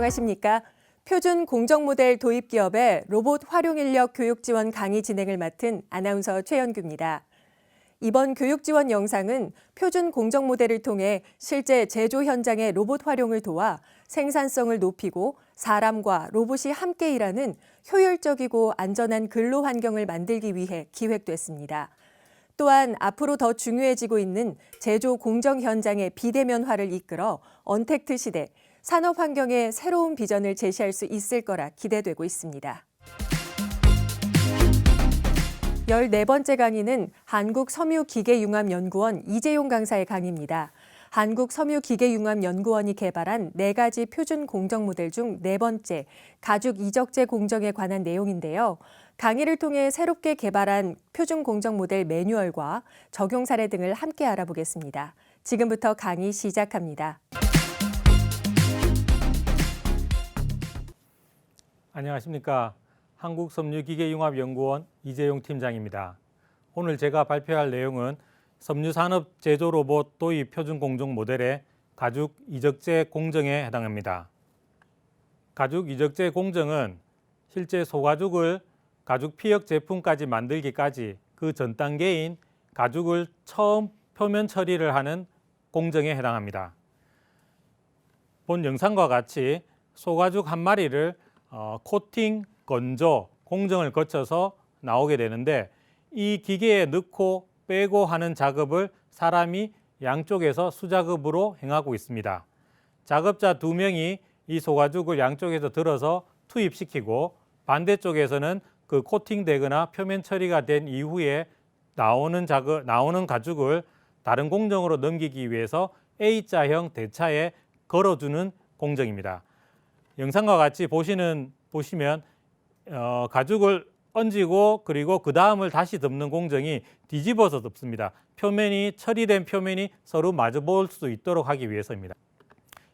안녕하십니까. 표준 공정 모델 도입 기업의 로봇 활용 인력 교육 지원 강의 진행을 맡은 아나운서 최연규입니다. 이번 교육 지원 영상은 표준 공정 모델을 통해 실제 제조 현장의 로봇 활용을 도와 생산성을 높이고 사람과 로봇이 함께 일하는 효율적이고 안전한 근로 환경을 만들기 위해 기획됐습니다. 또한 앞으로 더 중요해지고 있는 제조 공정 현장의 비대면화를 이끌어 언택트 시대, 산업 환경의 새로운 비전을 제시할 수 있을 거라 기대되고 있습니다. 14번째 강의는 한국섬유기계융합연구원 이재용 강사의 강의입니다. 한국섬유기계융합연구원이 개발한 네 가지 표준 공정 모델 중 네 번째 가죽 이적재 공정에 관한 내용인데요. 강의를 통해 새롭게 개발한 표준 공정 모델 매뉴얼과 적용 사례 등을 함께 알아보겠습니다. 지금부터 강의 시작합니다. 안녕하십니까. 한국섬유기계융합연구원 이재용 팀장입니다. 오늘 제가 발표할 내용은 섬유산업 제조 로봇 도입 표준 공정 모델의 가죽 이적재 공정에 해당합니다. 가죽 이적재 공정은 실제 소가죽을 가죽 피혁 제품까지 만들기까지 그 전 단계인 가죽을 처음 표면 처리를 하는 공정에 해당합니다. 본 영상과 같이 소가죽 한 마리를 어, 코팅, 건조, 공정을 거쳐서 나오게 되는데 이 기계에 넣고 빼고 하는 작업을 사람이 양쪽에서 수작업으로 행하고 있습니다. 작업자 두 명이 이 소가죽을 양쪽에서 들어서 투입시키고 반대쪽에서는 그 코팅되거나 표면 처리가 된 이후에 나오는 작업, 나오는 가죽을 다른 공정으로 넘기기 위해서 A자형 대차에 걸어주는 공정입니다. 영상과 같이 보시는 보시면 어, 가죽을 얹고 그리고 그 다음을 다시 덮는 공정이 뒤집어서 덮습니다. 표면이 처리된 표면이 서로 마주 볼 수 있도록 하기 위해서입니다.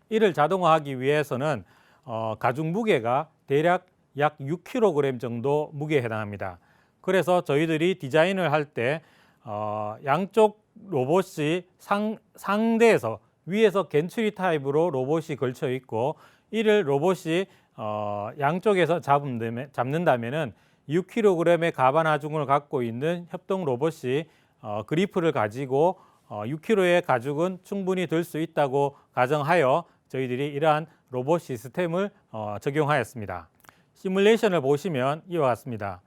이를 자동화하기 위해서는 어, 가죽 무게가 대략 약 6kg 정도 무게에 해당합니다. 그래서 저희들이 디자인을 할때 어, 양쪽 로봇이 상, 상대에서 위에서 겐츄리 타입으로 로봇이 걸쳐 있고 이를 로봇이 어, 양쪽에서 잡는다면, 잡는다면은 6kg의 가반 하중을 갖고 있는 협동 로봇이 어, 그리프를 가지고 어, 6kg의 가죽은 충분히 들 수 있다고 가정하여 저희들이 이러한 로봇 시스템을 어, 적용하였습니다. 시뮬레이션을 보시면 이와 같습니다.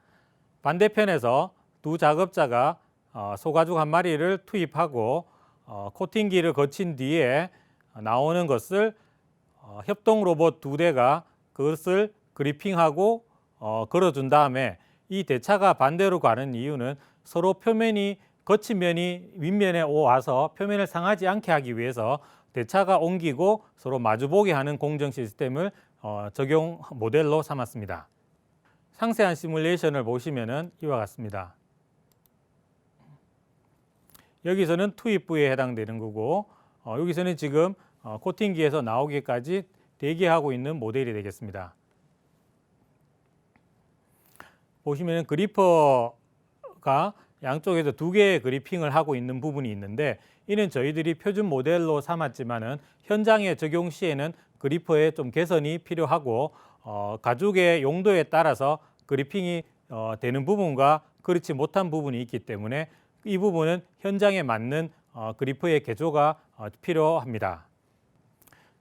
반대편에서 두 작업자가 어, 소가죽 한 마리를 투입하고 어, 코팅기를 거친 뒤에 나오는 것을 어, 협동 로봇 두 대가 그것을 그리핑하고 어, 걸어준 다음에 이 대차가 반대로 가는 이유는 서로 표면이 거친 면이 윗면에 와서 표면을 상하지 않게 하기 위해서 대차가 옮기고 서로 마주보게 하는 공정 시스템을 어, 적용 모델로 삼았습니다. 상세한 시뮬레이션을 보시면은 이와 같습니다. 여기서는 투입부에 해당되는 거고 어, 여기서는 지금 어, 코팅기에서 나오기까지 대기하고 있는 모델이 되겠습니다. 보시면 그리퍼가 양쪽에서 두 개의 그리핑을 하고 있는 부분이 있는데 이는 저희들이 표준 모델로 삼았지만은 현장에 적용 시에는 그리퍼에 좀 개선이 필요하고 어, 가죽의 용도에 따라서 그리핑이 어, 되는 부분과 그렇지 못한 부분이 있기 때문에 이 부분은 현장에 맞는 어, 그리퍼의 개조가 어, 필요합니다.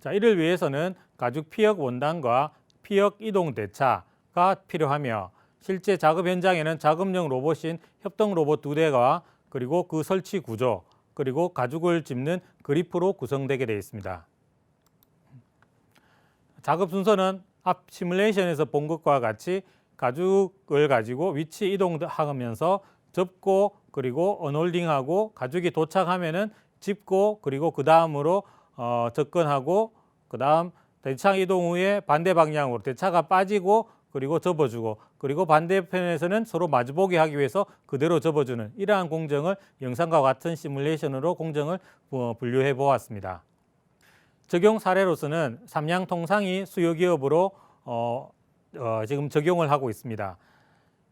자, 이를 위해서는 가죽 피혁 원단과 피혁 이동 대차가 필요하며 실제 작업 현장에는 작업용 로봇인 협동 로봇 두 대가 그리고 그 설치 구조 그리고 가죽을 짚는 그리프로 구성되게 되어 있습니다. 작업 순서는 앞 시뮬레이션에서 본 것과 같이 가죽을 가지고 위치 이동하면서 접고 그리고 언홀딩하고 가죽이 도착하면은 짚고 그리고 그 다음으로 어, 접근하고 그 다음 대차 이동 후에 반대 방향으로 대차가 빠지고 그리고 접어주고 그리고 반대편에서는 서로 마주보게 하기 위해서 그대로 접어주는 이러한 공정을 영상과 같은 시뮬레이션으로 공정을 어, 분류해 보았습니다. 적용 사례로서는 삼양통상이 수요기업으로 어, 어, 지금 적용을 하고 있습니다.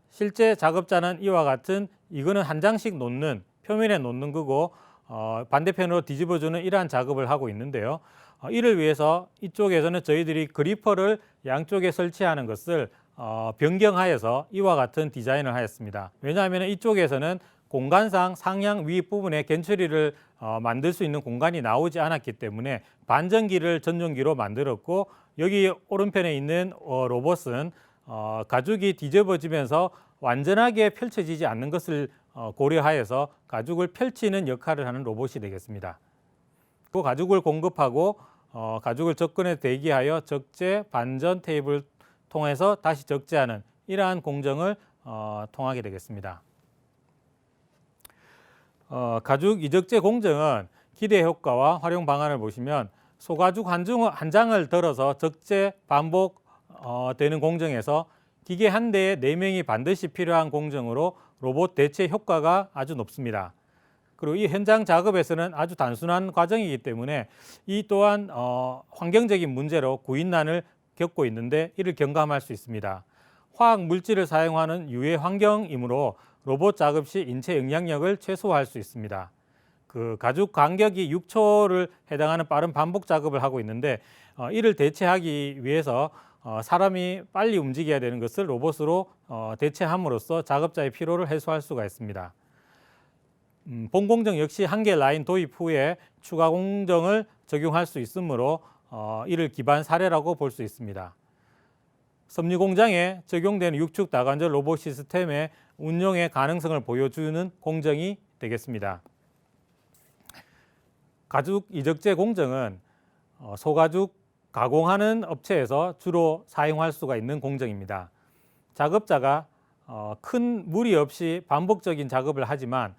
실제 작업자는 이와 같은 이거는 한 장씩 놓는 표면에 놓는 거고 어, 반대편으로 뒤집어주는 이러한 작업을 하고 있는데요. 어, 이를 위해서 이쪽에서는 저희들이 그리퍼를 양쪽에 설치하는 것을 어, 변경하여서 이와 같은 디자인을 하였습니다. 왜냐하면 이쪽에서는 공간상 상향 위 부분에 겐처리를 어, 만들 수 있는 공간이 나오지 않았기 때문에 반전기를 전용기로 만들었고 여기 오른편에 있는 어, 로봇은 어, 가죽이 뒤집어지면서 완전하게 펼쳐지지 않는 것을 어, 고려하여서 가죽을 펼치는 역할을 하는 로봇이 되겠습니다. 그 가죽을 공급하고 어, 가죽을 접근해 대기하여 적재 반전 테이블 통해서 다시 적재하는 이러한 공정을 어, 통하게 되겠습니다. 어, 가죽 이적재 공정은 기대 효과와 활용 방안을 보시면 소가죽 한, 장을 들어서 적재 반복 어, 되는 공정에서 기계 한 대에 네 명이 반드시 필요한 공정으로 로봇 대체 효과가 아주 높습니다. 그리고 이 현장 작업에서는 아주 단순한 과정이기 때문에 이 또한 어, 환경적인 문제로 구인난을 겪고 있는데 이를 경감할 수 있습니다. 화학 물질을 사용하는 유해 환경이므로 로봇 작업 시 인체 영향력을 최소화할 수 있습니다. 그 가죽 간격이 6초를 해당하는 빠른 반복 작업을 하고 있는데 어, 이를 대체하기 위해서 어, 사람이 빨리 움직여야 되는 것을 로봇으로 어, 대체함으로써 작업자의 피로를 해소할 수가 있습니다. 음, 본 공정 역시 한 개 라인 도입 후에 추가 공정을 적용할 수 있으므로 어, 이를 기반 사례라고 볼 수 있습니다. 섭리 공장에 적용되는 육축 다관절 로봇 시스템의 운용의 가능성을 보여주는 공정이 되겠습니다. 가죽 이적재 공정은 어, 소가죽 가공하는 업체에서 주로 사용할 수가 있는 공정입니다. 작업자가 어, 큰 무리 없이 반복적인 작업을 하지만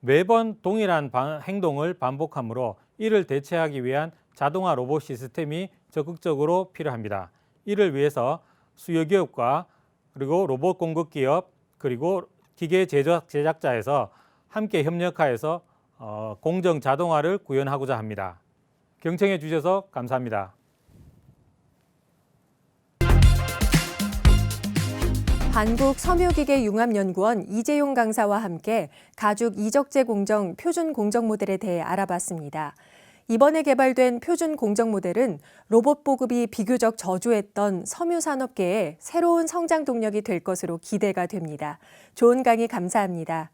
매번 동일한 반- 행동을 반복하므로 이를 대체하기 위한 자동화 로봇 시스템이 적극적으로 필요합니다. 이를 위해서 수요 기업과 그리고 로봇 공급 기업 그리고 기계 제작 제작자에서 함께 협력하여서 어, 공정 자동화를 구현하고자 합니다. 경청해 주셔서 감사합니다. 한국 섬유기계 융합연구원 이재용 강사와 함께 가죽 이적재 공정 표준 공정 모델에 대해 알아봤습니다. 이번에 개발된 표준 공정 모델은 로봇 보급이 비교적 저조했던 섬유 산업계에 새로운 성장 동력이 될 것으로 기대가 됩니다. 좋은 강의 감사합니다.